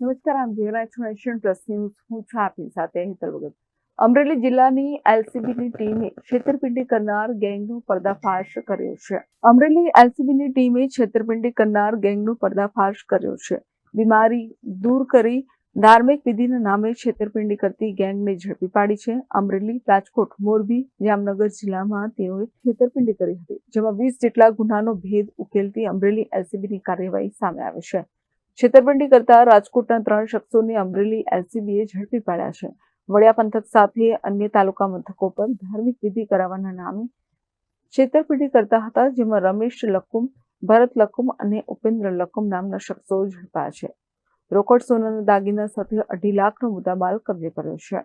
નમસ્કાર આમ જોઈ રહ્યા એશિયન પ્લસ હું છું આપની સાથે હેતલ વગર અમરેલી જિલ્લાની એલસીબીની ટીમે છેતરપિંડી કરનાર ગેંગનો પર્દાફાશ કર્યો છે અમરેલી એલસીબીની ટીમે છેતરપિંડી કરનાર ગેંગનો પર્દાફાશ કર્યો છે બીમારી દૂર કરી ધાર્મિક વિધિના નામે છેતરપિંડી કરતી ગેંગને ઝડપી પાડી છે. અમરેલી રાજકોટ મોરબી જામનગર જિલ્લામાં તેઓએ છેતરપિંડી કરી હતી, જેમાં વીસ જેટલા ગુનાનો ભેદ ઉકેલતી અમરેલી એલસીબીની કાર્યવાહી સામે આવે છે. છેતરપિંડી કરતા રાજકોટના ત્રણ શખ્સોને અમરેલી એલસીબીએ ઝડપી પાડ્યા છે. વડિયા પંથક સાથે અન્ય તાલુકા મથકો પર ધાર્મિક વિધિ કરાવવાના નામે છેતરપિંડી કરતા હતા, જેમાં રમેશ લકુમ ભરત લકુમ અને ઉપેન્દ્ર લકુમ નામના શખ્સો ઝડપાયા છે. રોકડ સોનાના દાગીના સાથે અઢી લાખનો મુદ્દામાલ કબજે કર્યો છે.